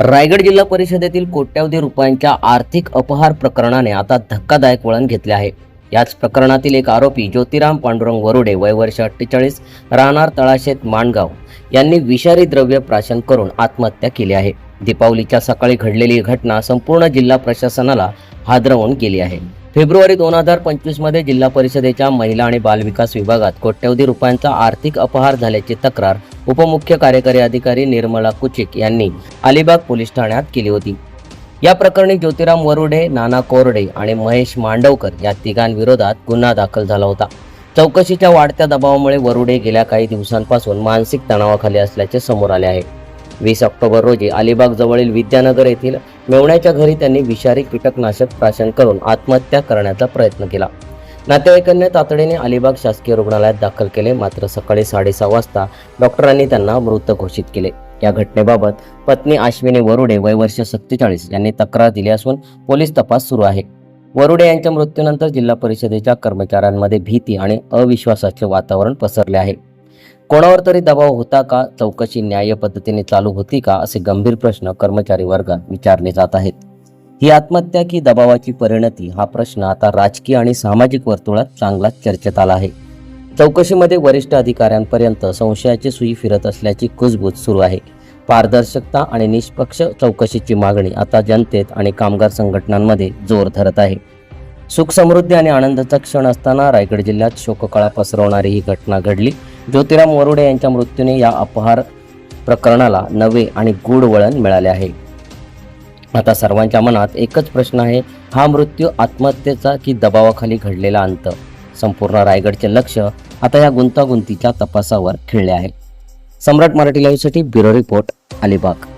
रायगड जिल्हा परिषदेतील कोट्यावधी रुपयांच्या आर्थिक अपहार प्रकरणाने आता धक्कादायक वळण घेतले आहे. याच प्रकरणातील एक आरोपी ज्योतिराम पांडुरंग वरुडे वय वर्ष अठ्ठेचाळीस राहणार तळाशेत माणगाव यांनी विषारी द्रव्य प्राशन करून आत्महत्या केली आहे. दीपावलीच्या सकाळी घडलेली घटना संपूर्ण जिल्हा प्रशासनाला हादरवून गेली आहे. फेब्रुवारी दोन हजार पंचवीसमध्ये जिल्हा परिषदेच्या महिला आणि बालविकास विभागात कोट्यवधी रुपयांचा आर्थिक अपहार झाल्याची तक्रार उपमुख्य कार्यकारी अधिकारी निर्मला कुचिक यांनी अलिबाग पोलीस ठाण्यात केली होती. या प्रकरणी ज्योतिराम वरुडे नाना कोरडे आणि महेश मांडवकर या तिघांविरोधात गुन्हा दाखल झाला होता. चौकशीच्या वाढत्या दबावामुळे वरुडे गेल्या काही दिवसांपासून मानसिक तणावाखाली असल्याचे समोर आले आहे. वीस ऑक्टोबर रोजी अलिबाग जवळील विद्यानगर येथील मेवण्याच्या घरी त्यांनी विषारी कीटकनाशक प्राशन करून आत्महत्या करण्याचा प्रयत्न केला. नातेवाईकांनी तातडीने अलिबाग शासकीय रुग्णालयात दाखल केले. मात्र सकाळी साडेसहा वाजता डॉक्टरांनी त्यांना मृत घोषित केले. या घटनेबाबत पत्नी अश्विनी वरुडे वय वर्ष सत्तेचाळीस यांनी तक्रार दिली असून पोलीस तपास सुरू आहे. वरुडे यांच्या मृत्यूनंतर जिल्हा परिषदेच्या कर्मचाऱ्यांमध्ये भीती आणि अविश्वासाचे वातावरण पसरले आहे. कोणावर तरी दबाव होता का? चौकशी न्याय पद्धतीने चालू होती का? असे गंभीर प्रश्न कर्मचारी वर्गात विचारले जात आहेत. ही आत्महत्या की दबावाची परिणती हा प्रश्न आता राजकीय आणि सामाजिक वर्तुळात चांगलाच चर्चेत आला आहे. चौकशीमध्ये वरिष्ठ अधिकाऱ्यांपर्यंत संशयाची सुई फिरत असल्याची कुजबूज सुरू आहे. पारदर्शकता आणि निष्पक्ष चौकशीची मागणी आता जनतेत आणि कामगार संघटनांमध्ये जोर धरत आहे. सुख समृद्धी आणि आनंदाचा क्षण असताना रायगड जिल्ह्यात शोककळा पसरवणारी ही घटना घडली. ज्योतिराम वरुडे यांच्या मृत्यूने या अपहार प्रकरणाला नवे आणि गूढ वळण मिळाले आहे. आता सर्वांच्या मनात एकच प्रश्न आहे हा मृत्यू आत्महत्येचा की दबावाखाली घडलेला अंत? संपूर्ण रायगडचे लक्ष आता या गुंतागुंतीच्या तपासावर खिळले आहे. सम्राट मराठी लाईव्हसाठी ब्युरो रिपोर्ट अलिबाग.